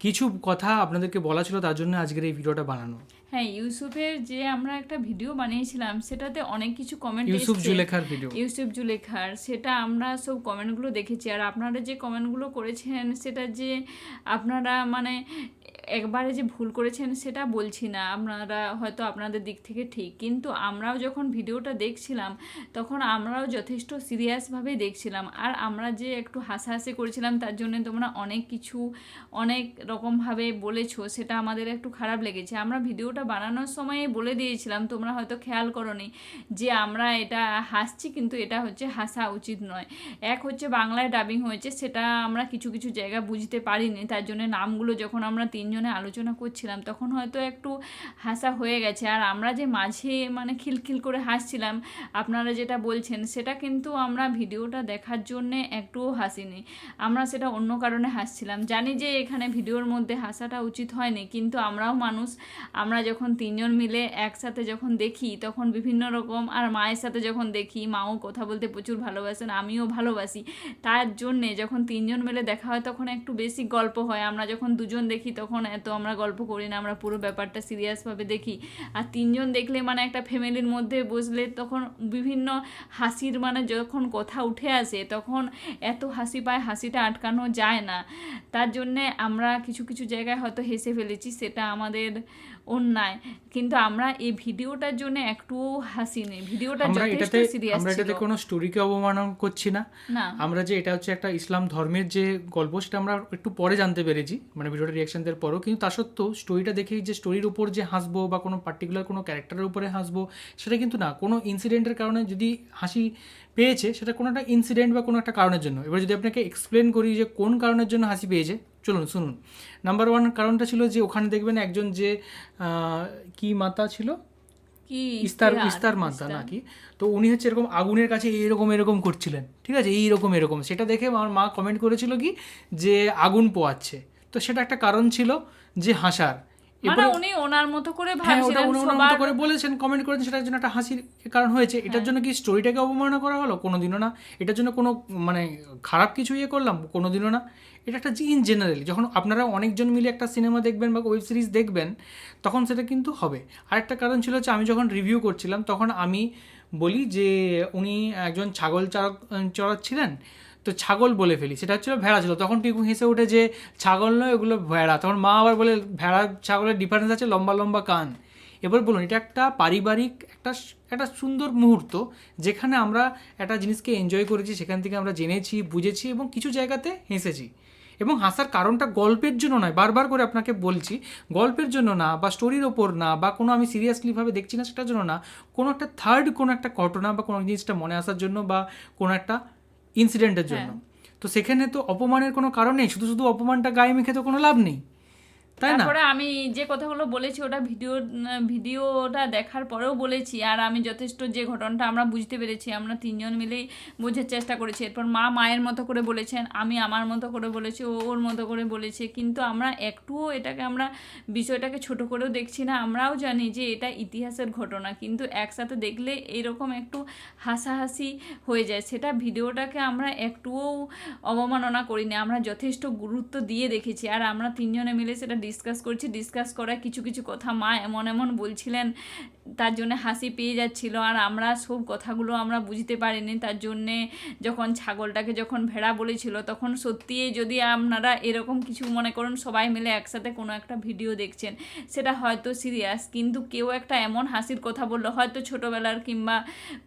কিছু কথা আপনাদেরকে বলা ছিল তার জন্য আজকের এই ভিডিওটা বানানো। হ্যাঁ ইউসুফের যে আমরা একটা ভিডিও বানিয়েছিলাম সেটাতে অনেক কিছু কমেন্ট ইউসুফ জুলেখার ভিডিও। ইউসুফ জুলেখার সেটা আমরা সব কমেন্টগুলো দেখেছি। আর আপনারা যে কমেন্টগুলো করেছেন সেটা যে আপনারা মানে একবারে যে ভুল করেছেন সেটা বলছি না। আপনারা হয়তো আপনাদের দিক থেকে ঠিক। কিন্তু আমরাও যখন ভিডিওটা দেখছিলাম, তখন আমরাও যথেষ্ট সিরিয়াসভাবে দেখছিলাম। আর আমরা যে একটু হাসাহাসি করেছিলাম, তার জন্য তোমরা অনেক কিছু, অনেক রকমভাবে বলেছ, সেটা আমাদের একটু খারাপ লেগেছে। আমরা ভিডিওটা বানানোর সময় বলে দিয়েছিলাম, তোমরা হয়তো খেয়াল করনি যে আমরা এটা হাসছি, কিন্তু এটা হচ্ছে হাসা উচিত নয়। এক হচ্ছে বাংলায় ডাবিং হয়েছে, সেটা আমরা কিছু কিছু জায়গা বুঝতে পারিনি। তার জন্য নামগুলো যখন আমরা তিনজনে আলোচনা করছিলাম, তখন হয়তো একটু হাসা হয়ে গেছে। আর আমরা যে মাঝে মানে খিলখিল করে হাসছিলাম, আপনারা যেটা বলছেন, সেটা কিন্তু আমরা ভিডিওটা দেখার জন্যে একটুও হাসিনি। আমরা সেটা অন্য কারণে হাসছিলাম। জানি যে এখানে ভিডিওর মধ্যে হাসাটা উচিত হয়নি, কিন্তু আমরাও মানুষ, আমরা যখন তিনজন মিলে একসাথে যখন দেখি, তখন বিভিন্ন রকম, আর মায়ের সাথে যখন দেখি, মাও কথা বলতে প্রচুর ভালোবাসেন, আমিও ভালোবাসি। তার জন্যে যখন তিনজন মিলে দেখা হয়, তখন একটু বেশি গল্প হয়। আমরা যখন দুজন দেখি, তখন এত আমরা গল্প করি না, আমরা পুরো ব্যাপারটা সিরিয়াসভাবে দেখি। আর তিনজন দেখলে মানে একটা ফ্যামিলির মধ্যে বসলে তখন বিভিন্ন হাসির মানে যখন কথা উঠে আসে, তখন এত হাসি পায়, হাসিটা আটকানো যায় না। তার জন্যে আমরা কিছু কিছু জায়গায় হয়তো হেসে ফেলেছি, সেটা আমাদের অন্যায়। কিন্তু আমরা এই ভিডিওটার জন্য একটুও হাসিনি ভিডিওটা আমরা যথেষ্ট এটাতে সিরিয়াস আমরা এটাতে কোনো স্টোরিকে অবমাননা করছি না। আমরা যে এটা হচ্ছে একটা ইসলাম ধর্মের যে গল্প সেটা আমরা একটু পরে জানতে পেরেছি। মানে ভিডিওটা রিয়াকশন দেওয়ার পরও। কিন্তু তা সত্ত্বেও স্টোরিটা দেখেই যে স্টোরির উপর যে হাসবো বা কোনো পার্টিকুলার কোনো ক্যারেক্টারের উপরে হাসবো সেটা কিন্তু না। কোনো ইনসিডেন্টের কারণে যদি হাসি পেয়েছে সেটা কোনো একটা ইনসিডেন্ট বা কোনো একটা কারণের জন্য। এবার যদি আপনাকে এক্সপ্লেন করি যে কোন কারণের জন্য হাসি পেয়েছে চলুন শুনুন। নাম্বার ওয়ান কারণটা ছিল যে ওখানে দেখবেন একজন যে কি মাতা ছিল? কি? ইস্তার ইস্তার, মাতা নাকি? তো উনি হচ্ছে এরকম আগুনের কাছে এরকম এরকম করছিলেন। ঠিক আছে? এইরকম এরকম। সেটা দেখে আমার মা কমেন্ট করেছিল কি? যে আগুন পোয়াচ্ছে। তো সেটা একটা কারণ ছিল যে হাসার। মানে উনি ওনার মতো করে হ্যাঁ ওটা উনি ওনার মতো করে বলেছেন কমেন্ট করেছেন সেটার জন্য একটা হাসির কারণ হয়েছে। এটার জন্য কি স্টোরিটাকে অবমাননা করা হলো? কোনোদিনও না। এটার জন্য কোনো মানে খারাপ কিছু ইয়ে করলাম? কোনোদিনও না। এটা একটা ইন জেনারেলি যখন আপনারা অনেকজন মিলে একটা সিনেমা দেখবেন বা ওয়েব সিরিজ দেখবেন, তখন সেটা কিন্তু হবে। আরেকটা কারণ ছিল হচ্ছে আমি যখন রিভিউ করছিলাম, তখন আমি বলি যে উনি একজন ছাগল চারক চড়াচ্ছিলেন, তো ছাগল বলে ফেলি। সেটা হচ্ছিল ভেড়া ছিল। তখন টিকু হেসে ওঠে যে ছাগল নয় ওগুলো ভেড়া। তখন মা আবার বলে, ভেড়া ছাগলের ডিফারেন্স আছে, লম্বা লম্বা কান। এবার বলুন, এটা একটা পারিবারিক, একটা একটা সুন্দর মুহূর্ত, যেখানে আমরা একটা জিনিসকে এনজয় করেছি, সেখান থেকে আমরা জেনেছি, বুঝেছি এবং কিছু জায়গাতে হেসেছি। এবং হাসার কারণটা গল্পের জন্য নয় বারবার করে আপনাকে বলছি গল্পের জন্য না বা স্টোরির ওপর না বা কোনো আমি সিরিয়াসলিভাবে দেখছি না সেটার জন্য না কোনো একটা থার্ড কোনো একটা ঘটনা বা কোনো জিনিসটা মনে আসার জন্য বা কোনো একটা ইনসিডেন্টের জন্য। তো সেখানে তো অপমানের কোনো কারণ নেই শুধু শুধু অপমানটা গায়ে মেখে তো কোনো লাভ নেই। তারপরে আমি যে কথাগুলো বলেছি, ওটা ভিডিও, ভিডিওটা দেখার পরেও বলেছি, আর আমি যথেষ্ট যে ঘটনাটা আমরা বুঝতে পেরেছি, আমরা তিনজন মিলেই বোঝার চেষ্টা করেছি। এরপর মা মায়ের মতো করে বলেছেন, আমি আমার মতো করে বলেছি, ও ওর মতো করে বলেছে, কিন্তু আমরা একটুও এটাকে আমরা, বিষয়টাকে ছোট করেও দেখছি না। আমরাও জানি যে এটা ইতিহাসের ঘটনা, কিন্তু একসাথে দেখলে এরকম একটু হাসাহাসি হয়ে যায়। সেটা ভিডিওটাকে আমরা একটুও অবমাননা করিনি, আমরা যথেষ্ট গুরুত্ব দিয়ে দেখেছি, আর আমরা তিনজনে মিলে সেটা ডিসকাস করছি ডিসকাস করা কিছু কিছু কথা মা এমন এমন বলছিলেন, তার জন্য হাসি পেয়ে যাচ্ছিল। আর আমরা সব কথাগুলো আমরা বুঝতে পারিনি, তার জন্যে যখন ছাগলটাকে যখন ভেড়া বলেছিল, তখন সত্যিই যদি আপনারা এরকম কিছু মনে করুন, সবাই মিলে একসাথে কোনো একটা ভিডিও দেখছেন, সেটা হয়তো সিরিয়াস কিন্তু কেউ একটা এমন হাসির কথা বলল, হয়তো ছোটোবেলার কিংবা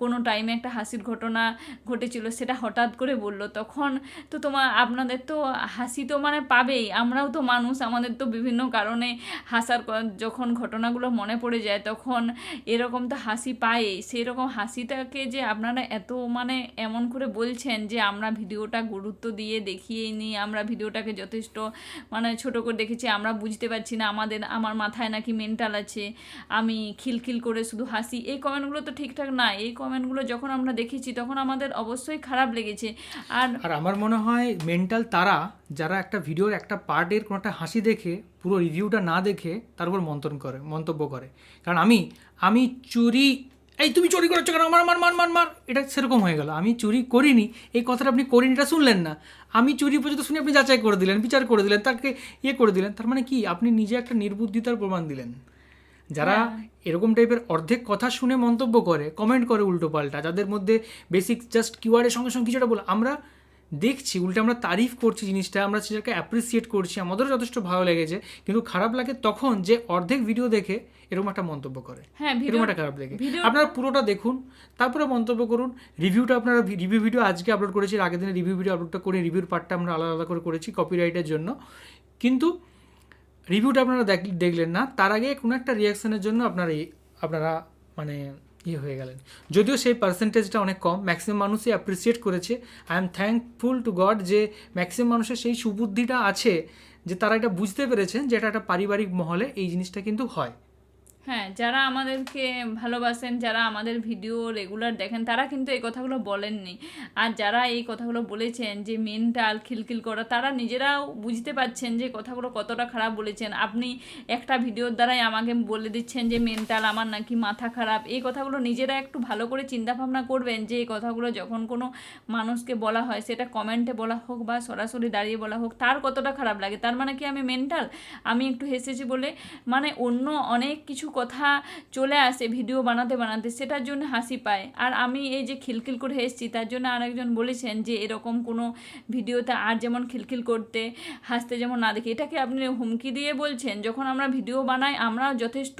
কোনো টাইমে একটা হাসির ঘটনা ঘটেছিল, সেটা হঠাৎ করে বলল। তখন তো তোমার আপনাদের তো হাসি তো মানে পাবেই, আমরাও তো মানুষ, আমাদের তো বিভিন্ন কারণে হাসার যখন ঘটনাগুলো মনে পড়ে যায়, তখন এরকম তো হাসি পাই সেই রকম হাসিটাকে যে আপনারা এত মানে এমন করে বলছেন যে আমরা ভিডিওটা গুরুত্ব দিয়ে দেখিয়ে নিই, আমরা ভিডিওটাকে যথেষ্ট মানে ছোট করে দেখেছি, আমরা বুঝতে পারছি না আমাদের, আমার মাথায় নাকি মেন্টাল আছে, আমি খিলখিল করে শুধু হাসি। এই কমেন্টগুলো তো ঠিকঠাক না। এই কমেন্টগুলো যখন আমরা দেখেছি, তখন আমাদের অবশ্যই খারাপ লেগেছে। আর আর আমার মনে হয় মেন্টাল তারা যারা একটা ভিডিওর একটা পার্টের কোনো একটা হাসি দেখে পুরো রিভিউটা না দেখে তার উপর মন্তন করে মন্তব্য করে। কারণ আমি আমি চুরি এই তুমি চুরি করেছ কেন? আমার মার মার মার মার। এটা সেরকম হয়ে গেল। আমি চুরি করিনি এই কথাটা আপনি করিনি এটা শুনলেন না। আমি চুরি পর্যন্ত শুনে আপনি যাচাই করে দিলেন বিচার করে দিলেন তাকে ইয়ে করে দিলেন। তার মানে কি? আপনি নিজে একটা নির্বুদ্ধিতার প্রমাণ দিলেন। যারা এরকম টাইপের অর্ধেক কথা শুনে মন্তব্য করে কমেন্ট করে উল্টো পাল্টা যাদের মধ্যে বেসিক জাস্ট কিওয়ার্ডের সঙ্গে সঙ্গে কিছুটা বলে আমরা দেখছি উল্টে আমরা তারিফ করছি জিনিসটা আমরা সেটাকে অ্যাপ্রিসিয়েট করছি আমাদেরও যথেষ্ট ভালো লেগেছে কিন্তু খারাপ লাগে তখন যে অর্ধেক ভিডিও দেখে এরকম একটা মন্তব্য করে। হ্যাঁ এরকম একটা খারাপ লেগে। আপনারা পুরোটা দেখুন তারপরে মন্তব্য করুন রিভিউটা আপনারা রিভিউ ভিডিও আজকে আপলোড করেছি আগের দিনে রিভিউ ভিডিও আপলোডটা করে রিভিউর পার্টটা আমরা আলাদা আলাদা করে করেছি কপিরাইটের জন্য। কিন্তু রিভিউটা আপনারা দেখ- দেখলেন না তার আগে কোনো একটা রিয়াকশনের জন্য আপনারা এই- আপনারা মানে ইয়ে হয়ে গেলেন। যদিও সেই পার্সেন্টেজটা অনেক কম ম্যাক্সিমাম মানুষই অ্যাপ্রিসিয়েট করেছে। I am thankful to God যে ম্যাক্সিমাম মানুষের সেই সুবুদ্ধিটা আছে, যে তারা এটা বুঝতে পেরেছেন যে এটা একটা পারিবারিক মহলে এই জিনিসটা কিন্তু হয়। হ্যাঁ যারা আমাদেরকে ভালোবাসেন, যারা আমাদের ভিডিও রেগুলার দেখেন, তারা কিন্তু এই কথাগুলো বলেননি। আর যারা এই কথাগুলো বলেছেন যে মেন্টাল খিলখিল করা, তারা নিজেরাও বুঝতে পারছেন যে কথাগুলো কতটা খারাপ বলেছেন। আপনি একটা ভিডিওর দ্বারাই আমাকে বলে দিচ্ছেন যে মেন্টাল আমার নাকি মাথা খারাপ। এই কথাগুলো নিজেরা একটু ভালো করে চিন্তা ভাবনা করবেন যে এই কথাগুলো যখন কোনো মানুষকে বলা হয়, সেটা কমেন্টে বলা হোক বা সরাসরি দাঁড়িয়ে বলা হোক, তার কতটা খারাপ লাগে? তার মানে কি আমি মেন্টাল আমি একটু হেসেছি বলে? মানে অন্য অনেক কিছু কথা চলে আসে, ভিডিও বানাতে বানাতে, সেটার জন্য হাসি পায়। আর আমি এই যে খিলখিল করে এসেছি, তার জন্য আরেকজন বলেছেন যে এরকম কোনো ভিডিওতে আর যেমন খিলখিল করতে, হাসতে যেমন না দেখি, এটাকে আপনি হুমকি দিয়ে বলছেন, যখন আমরা ভিডিও বানাই, আমরা যথেষ্ট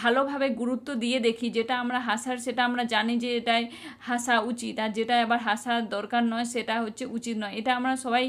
ভালোভাবে গুরুত্ব দিয়ে দেখি, যেটা আমরা হাসার, সেটা আমরা জানি যে এটাই হাসা উচিত, আর যেটা আবার হাসার দরকার নয়, সেটা হচ্ছে উচিত নয়। এটা আমরা সবাই,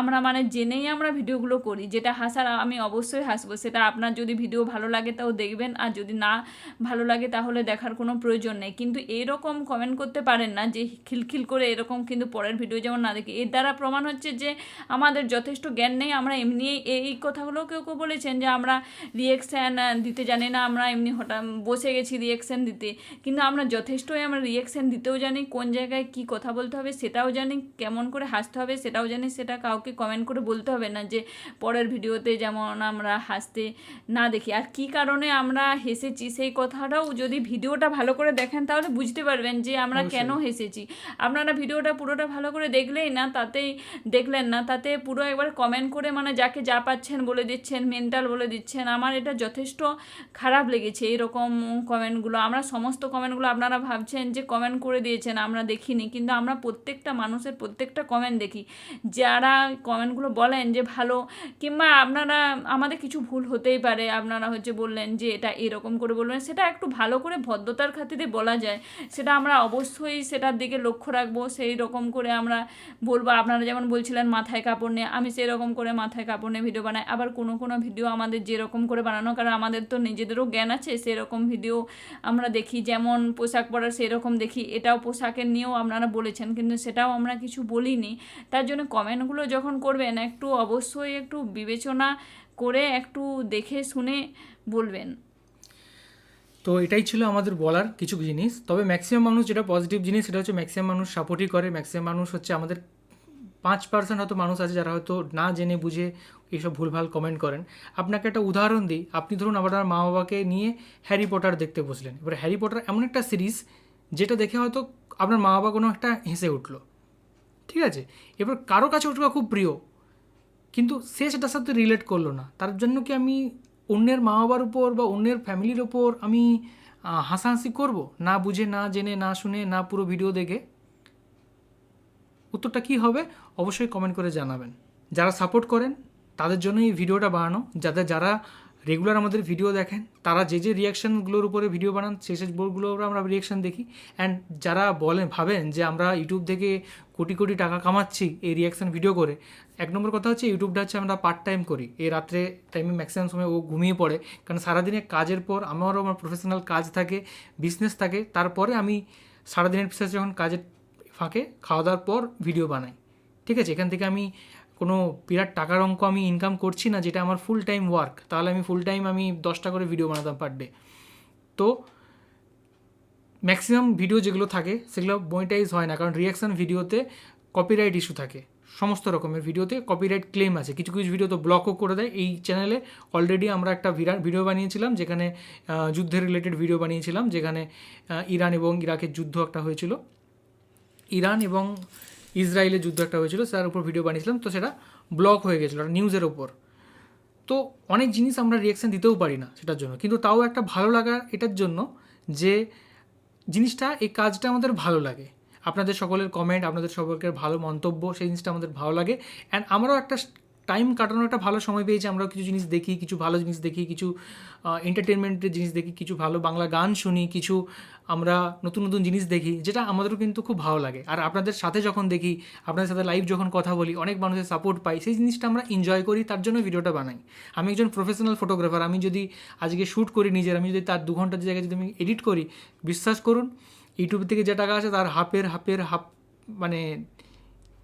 আমরা মানে জেনেই আমরা ভিডিওগুলো করি, যেটা হাসার আমি অবশ্যই হাসবো, সেটা আপনার যদি ভিডিও ভালো লাগে তাও দেখবেন, আর যদি না ভালো লাগে তাহলে দেখার কোনো প্রয়োজন নেই। কিন্তু এরকম কমেন্ট করতে পারেন না যে খিলখিল করে এরকম কিন্তু পরের ভিডিও যেমন না দেখি। এর দ্বারা প্রমাণ হচ্ছে যে আমাদের যথেষ্ট জ্ঞান নেই। আমরা এমনি এই কথাগুলো কেউ কেউ বলেছেন যে আমরা রিয়েকশান দিতে জানি না, আমরা এমনি হঠাৎ বসে গেছি রিয়েকশান দিতে। কিন্তু আমরা যথেষ্টই আমরা রিয়েকশান দিতেও জানি, কোন জায়গায় কি কথা বলতে হবে সেটাও জানি, কেমন করে হাসতে হবে সেটাও জানি, সেটা কাউকে কমেন্ট করে বলতে হবে না যে পরের ভিডিওতে যেমন আমরা হাসতে না দেখি। আর কি কারণে আমরা হেসেছি সেই কথাটাও যদি ভিডিওটা ভালো করে দেখেন তাহলে বুঝতে পারবেন যে আমরা কেন হেসেছি। আপনারা ভিডিওটা পুরোটা ভালো করে দেখলেই না তাতেই দেখলেন না তাতে পুরো একবার কমেন্ট করে মানে যাকে যা পাচ্ছেন বলে দিচ্ছেন মেন্টাল বলে দিচ্ছেন আমার এটা যথেষ্ট খারাপ লেগেছে এরকম কমেন্টগুলো আমরা সমস্ত কমেন্টগুলো আপনারা ভাবছেন যে কমেন্ট করে দিয়েছেন আমরা দেখিনি। কিন্তু আমরা প্রত্যেকটা মানুষের প্রত্যেকটা কমেন্ট দেখি। যারা কমেন্টগুলো বলেন যে ভালো কিংবা আপনারা আমাদের কিছু ভুল হতেই পারে আপনারা হচ্ছে বললেন যে এটা এরকম করে বলবেন। সেটা একটু ভালো করে ভদ্রতার খাতিরে বলা যায়। সেটা আমরা অবশ্যই সেটার দিকে লক্ষ্য রাখব। সেই রকম করে আমরা বলব, আপনারা যেমন বলছিলেন মাথায় কাপড় নিয়ে, আমি সেই রকম করে মাথায় কাপড় নিয়ে ভিডিও বানাই। আবার কোনো কোনো ভিডিও আমাদের যেরকম করে বানানো, কারণ আমাদের তো নিজেদেরও জ্ঞান আছে, সেরকম ভিডিও আমরা দেখি। যেমন পোশাক পরার সেরকম দেখি। এটাও পোশাকের নিয়েও আপনারা বলেছেন, কিন্তু সেটাও আমরা কিছু বলিনি। তার জন্য কমেন্টগুলো যখন করবেন, একটু অবশ্যই একটু বিবেচনা করে একটু দেখে শুনে বলবেন। তো এটাই ছিল আমাদের বলার কিছু জিনিস। তবে ম্যাক্সিমাম মানুষ যেটা পজিটিভ জিনিস, সেটা হচ্ছে ম্যাক্সিমাম মানুষ সাপোর্টই করে। ম্যাক্সিমাম মানুষ হচ্ছে আমাদের পাঁচ পার্সেন্ট হয়তো মানুষ আছে যারা হয়তো না জেনে বুঝে এইসব ভুলভাল কমেন্ট করেন। আপনাকে একটা উদাহরণ দিই। আপনি ধরুন আপনার মা বাবাকে নিয়ে হ্যারি পটার দেখতে বসলেন। এবার হ্যারি পটার এমন একটা সিরিজ যেটা দেখে হয়তো আপনার মা বাবা কোনো একটা হেসে উঠল। ঠিক আছে? এবার কারও কাছে ওটা খুব প্রিয়, কিন্তু সে সেটার সাথে রিলেট করল না। তার জন্য কি আমি অন্যের মা বাবার উপর বা অন্যের ফ্যামিলির ওপর আমি হাসাহাসি করব? না বুঝে, না জেনে, না শুনে, না পুরো ভিডিও দেখে? উত্তরটা কি হবে? অবশ্যই কমেন্ট করে জানাবেন। যারা সাপোর্ট করেন, তাদের জন্য এই ভিডিওটা বানানো। যাদের যারা রেগুলার আমাদের ভিডিও দেখেন। তারা যে যে রিয়াকশানগুলোর উপরে ভিডিও বানান সেই সেগুলোর আমরা রিয়াকশান দেখি। অ্যান্ড যারা বলেন, ভাবেন যে আমরা ইউটিউব থেকে কোটি কোটি টাকা কামাচ্ছি এই রিয়াকশান ভিডিও করে, এক নম্বর কথা হচ্ছে ইউটিউবটা হচ্ছে আমরা পার্ট টাইম করি। এই রাত্রে টাইমে ম্যাক্সিমাম সময় ও ঘুমিয়ে পড়ে। কারণ সারাদিনে কাজের পর আমারও আমার প্রফেশনাল কাজ থাকে বিজনেস থাকে। তারপরে আমি সারাদিনের পিছনে যখন কাজের ফাঁকে খাওয়া দাওয়ার পর ভিডিও বানাই। ঠিক আছে? এখান থেকে আমি কোনো বিরাট টাকার অঙ্ক আমি ইনকাম করছি না, যেটা আমার ফুল টাইম ওয়ার্ক তাহলে আমি ফুল টাইম আমি দশটা করে ভিডিও বানাতাম পার ডে তো ম্যাক্সিমাম ভিডিও যেগুলো থাকে, সেগুলো মনিটাইজ হয় না, কারণ রিয়াকশান ভিডিওতে কপিরাইট ইস্যু থাকে। সমস্ত রকমের ভিডিওতে কপিরাইট ক্লেম আছে। কিছু কিছু ভিডিও তো ব্লকও করে দেয়। এই চ্যানেলে অলরেডি আমরা একটা বিরাট ভিডিও বানিয়েছিলাম, যেখানে যুদ্ধের রিলেটেড ভিডিও বানিয়েছিলাম, যেখানে ইরান এবং ইরাকের যুদ্ধ একটা হয়েছিল। ইরান এবং ইসরায়েলের যুদ্ধ একটা হয়েছিল তার উপর ভিডিও বানিয়েছিলাম, তো সেটা ব্লক হয়ে গেছিল নিউজের ওপর তো অনেক জিনিস আমরা রিয়াকশান দিতেও পারি না সেটার জন্য। কিন্তু তাও একটা ভালো লাগা এটার জন্য যে জিনিসটা, এই কাজটা আমাদের ভালো লাগে। আপনাদের সকলের কমেন্ট আপনাদের সকলের ভালো মন্তব্য, সেই জিনিসটা আমাদের ভালো লাগে। অ্যান্ড আমারও একটা টাইম কাটানোর একটা ভালো সময় পেয়েছি আমরা কিছু জিনিস দেখি, কিছু ভালো জিনিস দেখি, কিছু এন্টারটেনমেন্টের জিনিস দেখি, কিছু ভালো বাংলা গান শুনি, কিছু আমরা নতুন নতুন জিনিস দেখি, যেটা আমাদেরও কিন্তু খুব ভালো লাগে। আর আপনাদের সাথে যখন দেখি, আপনাদের সাথে লাইভ যখন কথা বলি, অনেক মানুষের সাপোর্ট পাই, সেই জিনিসটা আমরা এনজয় করি, তার জন্য ভিডিওটা বানাই। আমি একজন প্রফেশনাল ফটোগ্রাফার আমি যদি আজকে শ্যুট করি নিজের, আমি যদি তার দু ঘণ্টার জায়গায় যদি আমি এডিট করি, বিশ্বাস করুন ইউটিউব থেকে যে টাকা আসে, তার হাফের হাফের, হাফ মানে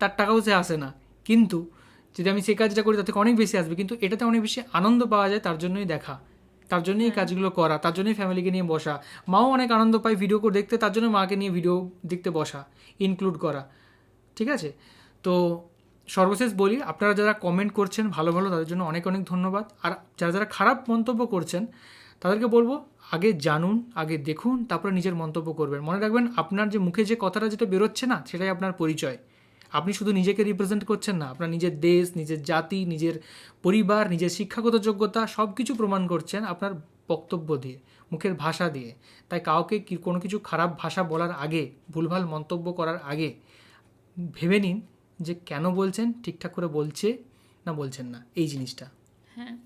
তার টাকাও সে আসে না। কিন্তু যদি আমি সেই কাজটা করি থেকে অনেক বেশি আসবে। কিন্তু এটাতে অনেক বেশি আনন্দ পাওয়া যায় তার জন্যই দেখা। তার জন্যই এই কাজগুলো করা তার জন্যই ফ্যামিলিকে নিয়ে বসা। মাও অনেক আনন্দ পায় ভিডিও করে দেখতে তার জন্য মাকে নিয়ে ভিডিও দেখতে বসা ইনক্লুড করা। ঠিক আছে? তো সর্বশেষ বলি আপনারা যারা কমেন্ট করছেন ভালো ভালো তাদের জন্য অনেক অনেক ধন্যবাদ। আর যারা যারা খারাপ মন্তব্য করছেন তাদেরকে বলব আগে জানুন আগে দেখুন তারপরে নিজের মন্তব্য করবেন। মনে রাখবেন আপনার যে মুখে যে কথাটা যেটা বেরোচ্ছে না সেটাই আপনার পরিচয়। আপনি শুধু নিজেকে রিপ্রেজেন্ট করছেন না, আপনার নিজের দেশ, নিজের জাতি, নিজের পরিবার, নিজের শিক্ষাগত যোগ্যতা সব কিছু প্রমাণ করছেন আপনার বক্তব্য দিয়ে, মুখের ভাষা দিয়ে। তাই কাউকে কোনো কিছু খারাপ ভাষা বলার আগে, ভুলভাল মন্তব্য করার আগে ভেবে নিন যে কেন বলছেন, ঠিকঠাক করে বলছে না বলছেন না। এই জিনিসটা। হ্যাঁ।